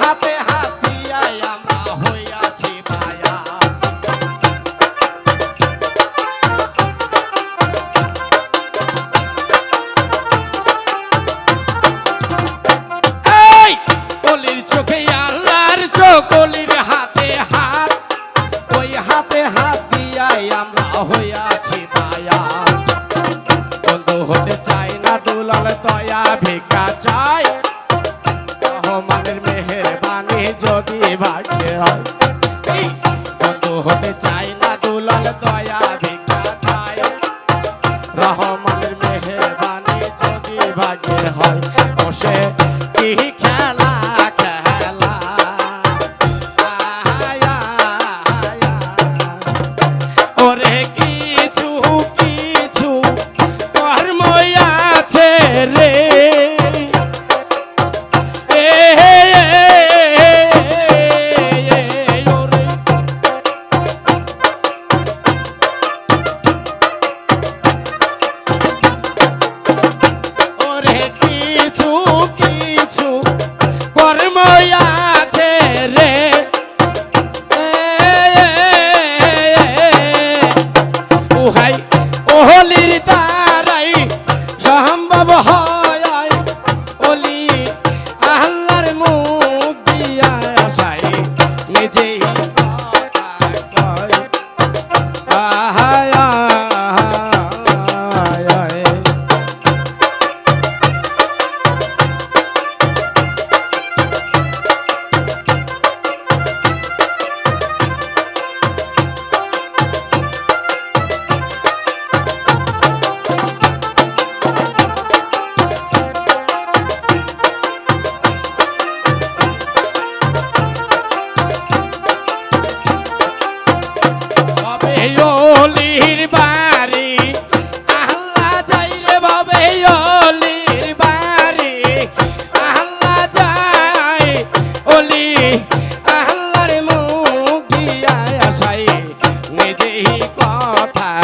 হাতে হাত দিয়াই আমরা হাতে হাত। ওই হাতে হাত দিয়াই আমরা হইয়াছি মায়া হতে চাই না দুলাল, দয়া ভিক্ষা চাই। যদি ভাগ্যে হয়। বন্ধু হতে চাই না দুলাল দয়া, ভিক্ষা চাই। রহমানের মেহরবানি যদি ভাগ্যে হয়, বসে কি খেলা